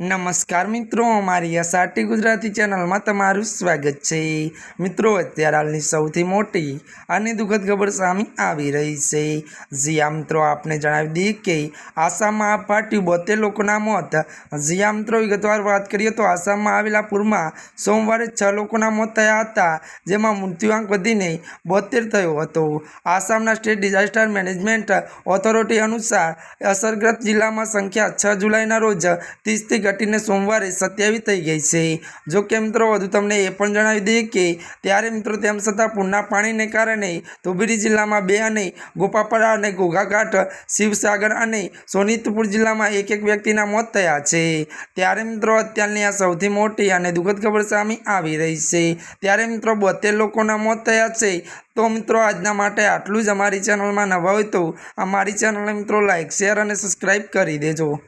નમસ્કાર મિત્રો અમારી એસઆરટી ગુજરાતી ચેનલમાં તમારું સ્વાગત છે. મિત્રો, અત્યારે હાલની સૌથી મોટી અને દુઃખદ ખબર સામે આવી રહી છે. જીયા મિત્રો, આપને જણાવી દઈએ કે આસામમાં આ ફાટ્યું બોતેર લોકોના મોત. જીયા મિત્રો, વિગતવાર વાત કરીએ તો આસામમાં આવેલા પૂરમાં સોમવારે છ લોકોના મોત થયા હતા, જેમાં મૃત્યુઆંક વધીને બોતેર થયો હતો. આસામના સ્ટેટ ડિઝાસ્ટર મેનેજમેન્ટ ઓથોરિટી અનુસાર અસરગ્રસ્ત જિલ્લામાં સંખ્યા છ જુલાઈના રોજ ત્રીસથી ઘટીને સોમવારે સત્યાવીસ થઈ ગઈ છે. જો કે મિત્રો, વધુ તમને એ પણ જણાવી દઈએ કે ત્યારે મિત્રો તેમ છતાં પૂરના પાણીને કારણે ધોબીરી જિલ્લામાં બે અને ગોપાપરા અને ઘોઘાઘાટ, શિવસાગર અને સોનીતપુર જિલ્લામાં એક એક વ્યક્તિના મોત થયા છે. ત્યારે મિત્રો, અત્યારની આ સૌથી મોટી અને દુઃખદ ખબર સામે આવી રહી છે. ત્યારે મિત્રો, બોતેર લોકોના મોત થયા છે. તો મિત્રો, આજના માટે આટલું જ અમારી ચેનલમાં નવા હોય તો અમારી ચેનલને મિત્રો લાઇક શેર અને સબસ્ક્રાઈબ કરી દેજો.